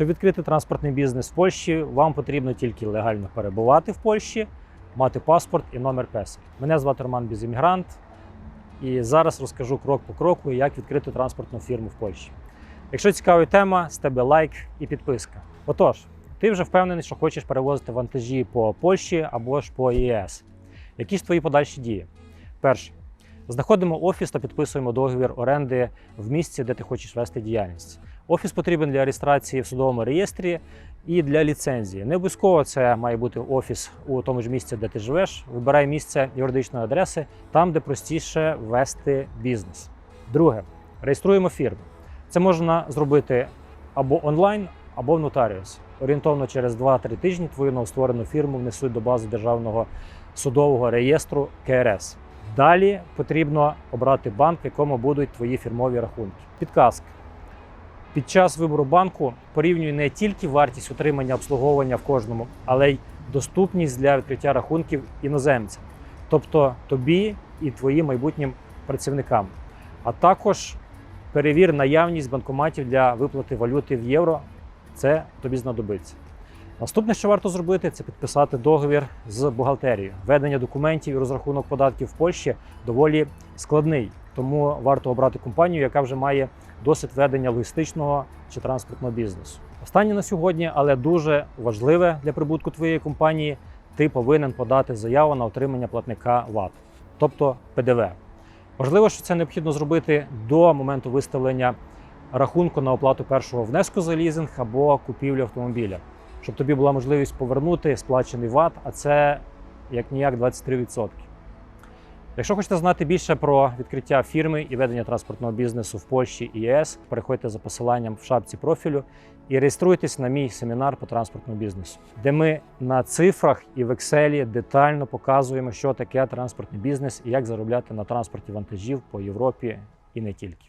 Щоб відкрити транспортний бізнес в Польщі, вам потрібно тільки легально перебувати в Польщі, мати паспорт і номер ПЕС. Мене звати Роман Бізіммігрант, і зараз розкажу крок по кроку, як відкрити транспортну фірму в Польщі. Якщо цікава тема, з тебе лайк і підписка. Отож, ти вже впевнений, що хочеш перевозити вантажі по Польщі або ж по ЄС. Які ж твої подальші дії? Перше. Знаходимо офіс та підписуємо договір оренди в місці, де ти хочеш вести діяльність. Офіс потрібен для реєстрації в судовому реєстрі і для ліцензії. Не обов'язково це має бути офіс у тому ж місці, де ти живеш. Вибирай місце юридичної адреси там, де простіше вести бізнес. Друге, реєструємо фірму. Це можна зробити або онлайн, або в нотаріус. Орієнтовно через 2-3 тижні твою новостворену фірму внесуть до бази державного судового реєстру КРС. Далі потрібно обрати банк, в якому будуть твої фірмові рахунки. Підказка. Під час вибору банку порівнюй не тільки вартість утримання обслуговування в кожному, але й доступність для відкриття рахунків іноземцям, тобто тобі і твоїм майбутнім працівникам. А також перевір наявність банкоматів для виплати валюти в євро. Це тобі знадобиться. Наступне, що варто зробити, це підписати договір з бухгалтерією. Ведення документів і розрахунок податків в Польщі доволі складний, тому варто обрати компанію, яка вже має досвід ведення логістичного чи транспортного бізнесу. Останнє на сьогодні, але дуже важливе для прибутку твоєї компанії. Ти повинен подати заяву на отримання платника ВАТ, тобто ПДВ. Важливо, що це необхідно зробити до моменту виставлення рахунку на оплату першого внеску за лізинг або купівлю автомобіля, щоб тобі була можливість повернути сплачений ВАТ, а це як ніяк 23%. Якщо хочете знати більше про відкриття фірми і ведення транспортного бізнесу в Польщі і ЄС, переходьте за посиланням в шапці профілю і реєструйтесь на мій семінар по транспортному бізнесу, де ми на цифрах і в Excel детально показуємо, що таке транспортний бізнес і як заробляти на транспорті вантажів по Європі і не тільки.